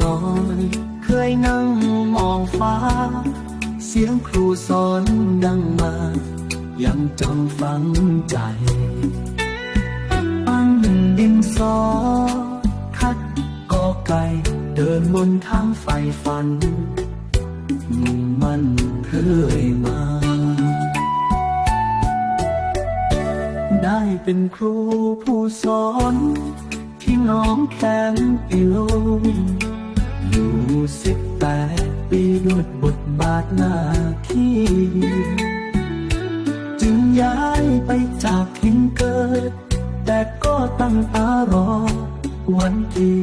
น้อย เคยนั่งมองฟ้า เสียงครูสอนดังมา ยังจำฝังใจปั้นดินสอคัดกอไก่ เดินบนทางไฟฝัน มุ่งมั่นเคยมา ได้เป็นครูผู้สอนที่น้องแข็งอิโลาทหน้าที่จึงย้ายไปจากถิ่นเกิด แต่ก็ตั้งตารอ วันที่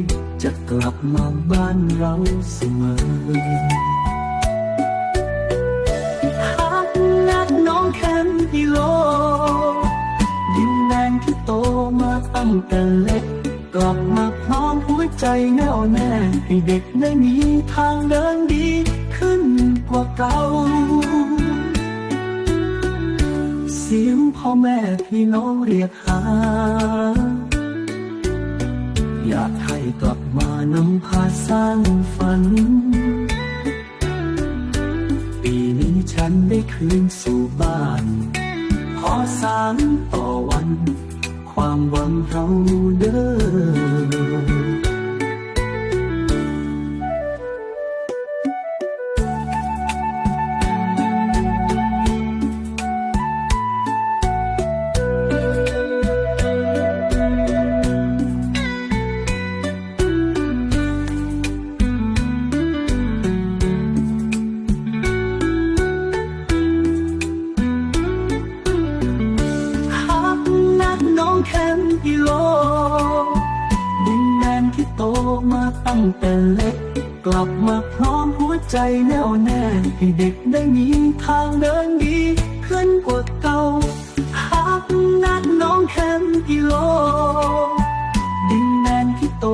จะกลับมาบ้านเราเสมอหักนักน้องแคมกิโล ดินแดนที่โตมาตั้งแต่เล็กกลับมาพร้อมหัวใจแน่วแน่ให้เด็กได้มีทางเดินดี กว่าเก่า เสียงพ่อแม่พี่น้องเรียกหา อยากให้กลับมานำพาสร้างฝัน ปีนี้ฉันได้คืนสู่บ้านขอสามต่อวัน ความหวังเราเด้อ น้องแคมกิโล ดินแดนที่โตมาตั้งแต่เล็ก กลับมาพร้อมหัวใจแน่วแน่ให้เด็กได้มีทางเดินดีขึ้นกว่าเก่าหักนักน้องแคมกิโลดินแดนที่โต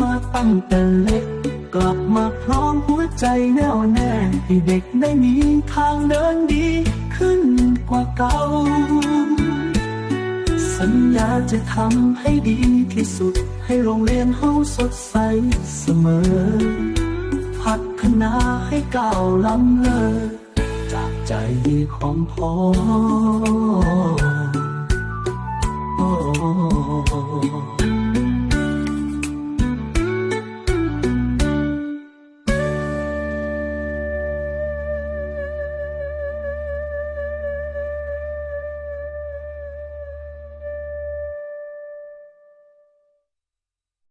มาตั้งแต่เล็กกลับมาพร้อมหัวใจแน่วแน่ให้เด็กได้มีทางเดินดีขึ้นกว่าเก่า สัญญาจะทำให้ดีที่สุด ให้โรงเรียนเฮาสดใสเสมอ พัฒนาให้ก้าวล้ำเลิศจากใจของพ่อ